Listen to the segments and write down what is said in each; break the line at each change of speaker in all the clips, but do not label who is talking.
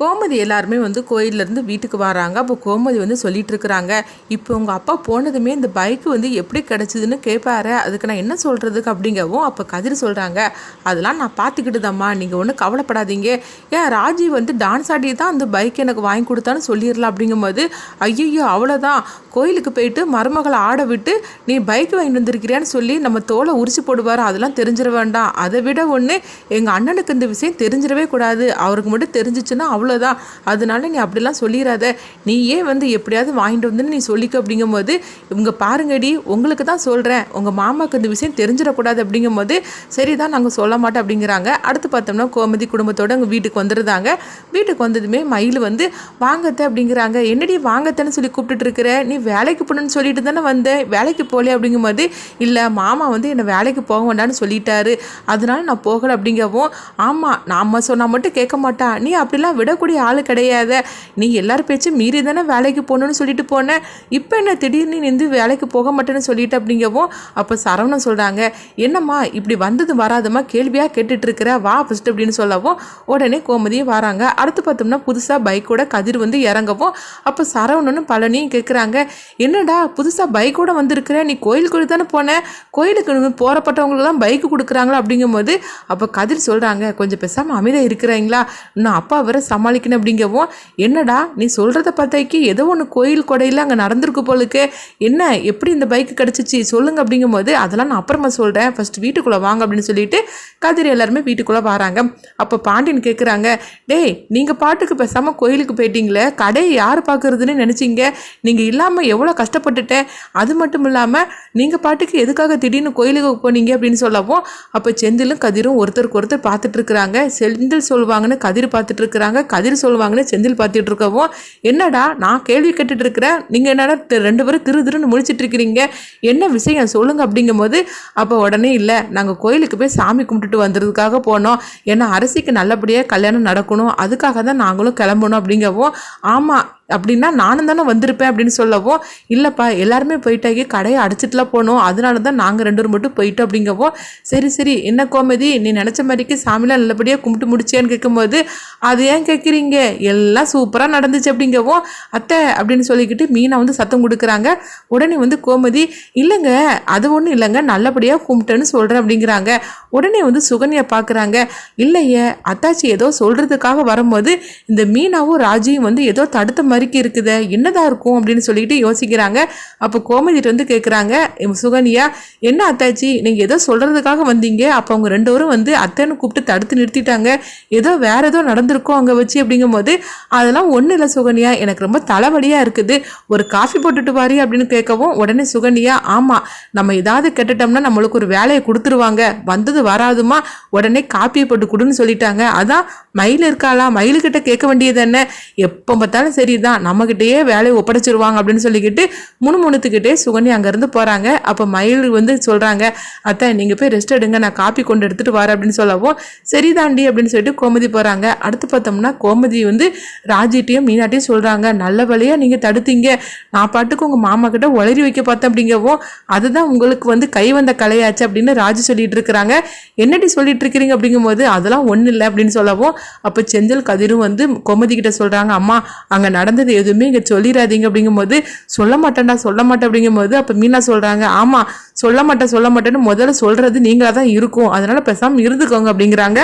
கோமதி எல்லாருமே வந்து கோயிலேருந்து வீட்டுக்கு வராங்க. அப்போ கோமதி வந்து சொல்லிட்டு இருக்கிறாங்க இப்போ உங்கள் அப்பா போனதுமே இந்த பைக்கு வந்து எப்படி கிடச்சிதுன்னு கேட்பாரு அதுக்கு நான் என்ன சொல்கிறதுக்கு அப்படிங்கவும் அப்போ கதிர் சொல்கிறாங்க அதெல்லாம் நான் பார்த்துக்கிட்டுதாம்மா. நீங்கள் ஒன்றும் கவலைப்படாதீங்க. ஏன் ராஜி வந்து டான்ஸ் ஆடி தான் அந்த பைக் எனக்கு வாங்கி கொடுத்தான்னு சொல்லிடலாம். அப்படிங்கும்போது ஐயோ அவ்வளோதான் கோயிலுக்கு போயிட்டு மருமகளை ஆட விட்டு நீ பைக் வாங்கிட்டு வந்திருக்கிறியான்னு சொல்லி நம்ம தோலை உரிச்சு போடுவார். அதெல்லாம் தெரிஞ்சிட வேண்டாம். அதை விட ஒன்று எங்கள் அண்ணனுக்கு இந்த விஷயம் தெரிஞ்சிடவே கூடாது. அவருக்கு மட்டும் தெரிஞ்சிச்சுன்னா அவ்வளோ அவ்வளோதான் அதனால நீ அப்படிலாம் சொல்லிடாத நீயே வந்து எப்படியாவது வாங்கிட்டு வந்துன்னு நீ சொல்லிக்க அப்படிங்கும்போது இவங்க பாருங்கடி உங்களுக்கு தான் சொல்கிறேன் உங்கள் மாமாவுக்கு இந்த விஷயம் தெரிஞ்சிடக்கூடாது அப்படிங்கும்போது சரி தான் நாங்கள் சொல்ல மாட்டோம் அப்படிங்கிறாங்க. அடுத்து பார்த்தோம்னா கோமதி குடும்பத்தோடு அங்கே வீட்டுக்கு வந்துருந்தாங்க. வீட்டுக்கு வந்ததுமே மயில் வந்து வாங்கத்த அப்படிங்கிறாங்க. என்னடி வாங்கத்தன்னு சொல்லி கூப்பிட்டுட்டு இருக்கிற நீ வேலைக்கு போகணும்னு சொல்லிட்டு தானே வந்தேன் வேலைக்கு போகல அப்படிங்கும்போது இல்லை மாமா வந்து என்னை வேலைக்கு போக வேண்டாம்னு சொல்லிட்டாரு. அதனால நான் போகலை அப்படிங்கவும் ஆமாம் நாம சொன்னால் மட்டும் கேட்க மாட்டா. நீ அப்படிலாம் விட விடக்கூடிய ஆள் கிடையாது. நீ எல்லார் பேச்சும் மீறி தானே வேலைக்கு போகணும்னு சொல்லிட்டு போனேன் இப்போ என்ன திடீர்னு நின்று வேலைக்கு போக மாட்டேன்னு சொல்லிட்டு அப்படிங்கவும் அப்போ சரவணன் சொல்கிறாங்க என்னம்மா இப்படி வந்தது வராதம்மா கேள்வியாக கேட்டுட்ருக்கிற வா ஃபஸ்ட்டு அப்படின்னு சொல்லவும் உடனே கோமதியும் வராங்க. அடுத்து பார்த்தோம்னா புதுசாக பைக்கோட கதிர் வந்து இறங்கவும் அப்போ சரவணனும் பழனியும் கேட்குறாங்க என்னடா புதுசாக பைக்கோட வந்திருக்கிற? நீ கோயிலுக்குள்ளே தானே போனேன் கோயிலுக்கு போகிறப்பட்டவங்களுக்குலாம் பைக்கு கொடுக்குறாங்களா? அப்படிங்கும்போது அப்போ கதிர் சொல்கிறாங்க கொஞ்சம் பேசாமல் அமைதியாக இருக்கிறீங்களா? இன்னும் அப்பா வர சமாளிக்கணும் அப்படிங்கவும் என்னடா நீ சொல்கிறத பார்த்தாக்கி ஏதோ ஒன்று கோயில் கொடையில் அங்கே நடந்திருக்கு போலுக்கு என்ன எப்படி இந்த பைக்கு கிடச்சிச்சு சொல்லுங்க அப்படிங்கும்போது அதெல்லாம் நான் அப்புறமா சொல்கிறேன் ஃபஸ்ட் வீட்டுக்குள்ளே வாங்க அப்படின்னு சொல்லிட்டு கதிர் எல்லாருமே வீட்டுக்குள்ளே வராங்க. அப்போ பாண்டியன் கேட்குறாங்க டேய் நீங்கள் பாட்டுக்கு பேசாமல் கோயிலுக்கு போயிட்டீங்களே கடையை யார் பார்க்குறதுன்னு நினச்சிங்க? நீங்கள் இல்லாமல் எவ்வளோ கஷ்டப்பட்டுட்டேன். அது மட்டும் இல்லாமல் நீங்கள் பாட்டுக்கு எதுக்காக திடீர்னு கோயிலுக்கு போனீங்க? அப்படின்னு சொல்லவும் அப்போ செந்திலும் கதிரும் ஒருத்தருக்கு ஒருத்தர் பார்த்துட்டு இருக்கிறாங்க. செந்தில் சொல்லுவாங்கன்னு கதிர் பார்த்துட்டு இருக்கிறாங்க. கதிர் சொல்லுவாங்கன்னு செந்தில் பார்த்துட்டு இருக்கவும் என்னடா நான் கேள்வி கேட்டுட்டு இருக்கிறேன். நீங்கள் என்னடா ரெண்டு பேரும் திரு திருன்னு முடிச்சிட்டு இருக்கிறீங்க? என்ன விஷயம்? சொல்லுங்க அப்படிங்கும்போது அப்போ உடனே இல்லை. நாங்கள் கோயிலுக்கு போய் சாமி கும்பிட்டுட்டு வந்ததுக்காக போனோம். ஏன்னா அரசிக்கு நல்லபடியாக கல்யாணம் நடக்கணும். அதுக்காக தான் நாங்களும் கிளம்பணும் அப்படிங்கவும் ஆமாம் அப்படின்னா நானும் தானே வந்திருப்பேன் அப்படின்னு சொல்லவும் இல்லைப்பா எல்லாருமே போயிட்டாக்கி கடையை அடைச்சிட்டுலாம் போனோம் அதனால தான் நாங்கள் ரெண்டு பேரும் மட்டும் போயிட்டோம் அப்படிங்கவோ சரி சரி என்ன கோமதி நீ நினச்ச மாதிரிக்கு சாமிலாம் நல்லபடியாக கும்பிட்டு முடிச்சேன்னு கேட்கும்போது அது ஏன் கேட்குறீங்க? எல்லாம் சூப்பராக நடந்துச்சு அப்படிங்கவோ அத்தை அப்படின்னு சொல்லிக்கிட்டு மீனா வந்து சத்தம் கொடுக்குறாங்க. உடனே வந்து கோமதி இல்லைங்க அது ஒன்றும் இல்லைங்க நல்லபடியாக கும்பிட்டேன்னு சொல்கிறேன் அப்படிங்கிறாங்க. உடனே வந்து சுகன்யா பார்க்குறாங்க இல்லையே அத்தாச்சி ஏதோ சொல்கிறதுக்காக வரும்போது இந்த மீனாவும் ராஜியும் வந்து ஏதோ தடுத்த மாதிரிக்கு இருக்குதே என்னதான் இருக்கும் அப்படின்னு சொல்லிட்டு யோசிக்கிறாங்க. அப்போ கோமதிட்டு வந்து கேட்குறாங்க சுகன்யா என்ன அத்தாச்சி நீங்கள் ஏதோ சொல்கிறதுக்காக வந்தீங்க. அப்போ அவங்க ரெண்டு பேரும் வந்து அத்தைன்னு கூப்பிட்டு தடுத்து நிறுத்திட்டாங்க. ஏதோ வேற ஏதோ நடந்திருக்கும் அங்கே வச்சு அப்படிங்கும்போது அதெல்லாம் ஒன்றும் இல்லை சுகன்யா எனக்கு ரொம்ப தலைவலியாக இருக்குது. ஒரு காஃபி போட்டுட்டு வாரி அப்படின்னு கேட்கவும் உடனே சுகன்யா ஆமாம் நம்ம ஏதாவது கெட்டுட்டோம்னா நம்மளுக்கு ஒரு வேலையை கொடுத்துருவாங்க. வந்தது வராதுமா உடனே காப்பியை போட்டு கொடுன்னு சொல்லிட்டாங்க. அதான் மயில் இருக்காளா? மயிலுக்கிட்ட கேட்க வேண்டியது என்ன? எப்போ பார்த்தாலும் சரிதான். நம்மக்கிட்டேயே வேலையை ஒப்படைச்சிருவாங்க அப்படின்னு சொல்லிக்கிட்டு முணுமுணுத்துக்கிட்டே சுகன்யா அங்கேருந்து போகிறாங்க அப்போ மயில் வந்து சொல்கிறாங்க அத்தை நீங்கள் போய் ரெஸ்ட் எடுங்க. நான் காப்பி கொண்டு எடுத்துகிட்டு வரேன் அப்படின்னு சொல்லவும் சரிதாண்டி அப்படின்னு சொல்லிட்டு கோமதி போகிறாங்க அடுத்து பார்த்தோம்னா கோமதி வந்து ராஜிட்டையும் மீனாட்டையும் சொல்கிறாங்க நல்ல வழியாக நீங்கள் தடுத்தீங்க. நான் பாட்டுக்கு உங்கள் மாமா கிட்ட உளறி வைக்க பார்த்தேன் அப்படிங்கவும் அதுதான் உங்களுக்கு வந்து கை வந்த கலையாச்சு அப்படின்னு ராஜு சொல்லிட்டு இருக்கிறாங்க. என்னடி சொல்லிட்டு இருக்கிறீங்க? அப்படிங்கும்போது அதெல்லாம் ஒன்றும் இல்லை அப்படின்னு சொல்லவும் அப்போ செந்தில் கதிரும் வந்து கோமதி கிட்ட சொல்கிறாங்க அம்மா அங்கே நடந்தது எதுவுமே இங்கே சொல்லிடாதீங்க அப்படிங்கும்போது சொல்ல மாட்டேன்டா சொல்ல மாட்டேன். அப்படிங்கும்போது அப்போ மீனா சொல்கிறாங்க ஆமாம் சொல்ல மாட்டேன் சொல்ல மாட்டேன்னு முதல்ல சொல்கிறது நீங்களாக தான் இருக்கும். அதனால பேசாமல் இருந்துக்கோங்க. அப்படிங்கிறாங்க.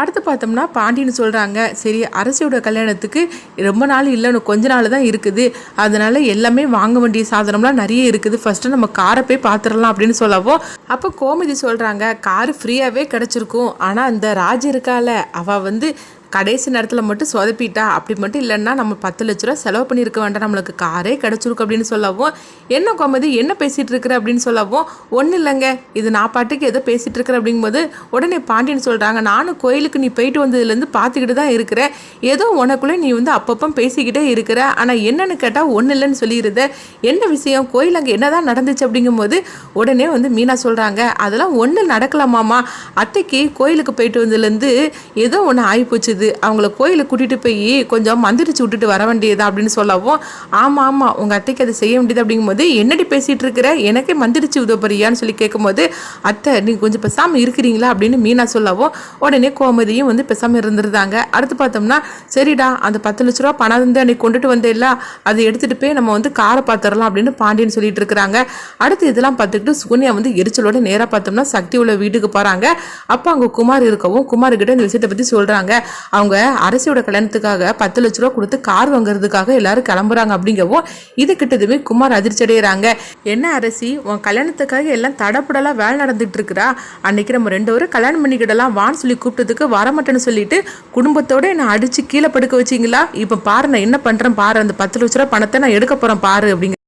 அடுத்து பார்த்தோம்னா பாண்டின்னு சொல்கிறாங்க சரி அரசியோட கல்யாணத்துக்கு ரொம்ப நாள் இல்லை கொஞ்ச நாள் தான் இருக்குது. அதனால எல்லாமே வாங்க வேண்டிய சாதனம்லாம் நிறைய இருக்குது. ஃபஸ்ட்டு நம்ம காரை போய் பார்த்துடலாம் அப்படின்னு சொல்லவோ அப்போ கோமதி சொல்கிறாங்க கார் ஃப்ரீயாகவே கிடச்சிருக்கும். ஆனால் அந்த ராஜ் இருக்கால அவள் வந்து கடைசி நேரத்தில் மட்டும் சொதப்பிட்டா? அப்படி மட்டும் இல்லைன்னா நம்ம பத்து லட்ச ரூபா செலவு பண்ணியிருக்க வேண்டாம். நம்மளுக்கு காரே கிடச்சிருக்கு அப்படின்னு சொல்லவும் என்ன கோமதி என்ன பேசிகிட்டு இருக்கிற அப்படின்னு சொல்லவும் ஒன்றும் இல்லைங்க. இது நான் பாட்டுக்கு ஏதோ பேசிகிட்டு இருக்கிறேன் அப்படிங்கும்போது உடனே பாண்டியன் சொல்கிறாங்க நானும் கோயிலுக்கு நீ போயிட்டு வந்ததுலேருந்து பார்த்துக்கிட்டு தான் இருக்கிறேன். ஏதோ உனக்குள்ளே நீ வந்து அப்பப்போ பேசிக்கிட்டே இருக்கிற. ஆனால் என்னன்னு கேட்டால் ஒன்றும் இல்லைன்னு சொல்லியிருந்த என்ன விஷயம்? கோயில் அங்கே என்னதான் நடந்துச்சு? அப்படிங்கும்போது உடனே வந்து மீனா சொல்கிறாங்க அதெல்லாம் ஒன்றும் நடக்கலாமாமா அத்தைக்கு கோயிலுக்கு போயிட்டு வந்ததுலேருந்து ஏதோ ஒன்று ஆகிப்போச்சுது வருது அவங்கள கோயிலுக்கு கூட்டிகிட்டு போய் கொஞ்சம் மந்திரிச்சு விட்டுட்டு வர வேண்டியதா அப்படின்னு சொல்லவும் ஆமாம் ஆமாம் உங்கள் அத்தைக்கு அதை செய்ய வேண்டியது அப்படிங்கும்போது என்னடி பேசிகிட்டு இருக்கிற? எனக்கே மந்திரிச்சு உதவுறியான்னு சொல்லி கேட்கும்போது அத்தை நீங்கள் கொஞ்சம் பெசாமல் இருக்கிறீங்களா? அப்படின்னு மீனா சொல்லவும் உடனே கோமதியும் வந்து பெசாமல் இருந்திருந்தாங்க. அடுத்து பார்த்தோம்னா சரிடா அந்த பத்து லட்ச ரூபா பணம் வந்து அன்னைக்கு கொண்டுட்டு வந்தேல்ல அதை எடுத்துகிட்டு போய் நம்ம வந்து காரை பார்த்துடலாம் அப்படின்னு பாண்டியன் சொல்லிட்டு இருக்கிறாங்க. அடுத்து இதெல்லாம் பார்த்துக்கிட்டு சுகன்யா வந்து எரிச்சலோட நேராக பார்த்தோம்னா சக்தி உள்ள வீட்டுக்கு போகிறாங்க அப்போ அங்கே குமார் இருக்கவும் குமார்கிட்ட இந்த விஷயத்தை பற்றி சொல்கிறாங்க அவங்க அரசியோட கல்யாணத்துக்காக பத்து லட்ச ரூபா கொடுத்து கார் வாங்குறதுக்காக எல்லாரும் கிளம்புறாங்க அப்படிங்கவோ இது கிட்டதுமே குமார் அதிர்ச்சி அடைகிறாங்க என்ன அரசி உன் கல்யாணத்துக்காக எல்லாம் தடப்படலாம் வேலை நடந்துட்டு இருக்கிறா? அன்னைக்கு நம்ம ரெண்டு பேரும் கல்யாணம் பண்ணிக்கிடலாம் வான்னு சொல்லி கூப்பிட்டதுக்கு வரமாட்டேன்னு சொல்லிட்டு குடும்பத்தோட என்னை அடிச்சு கீழே படுக்க வச்சிங்களா? இப்போ பாரு நான் என்ன பண்ணுறேன் பாரு அந்த பத்து லட்ச ரூபா பணத்தை நான் எடுக்க போகிறேன் பாரு அப்படிங்க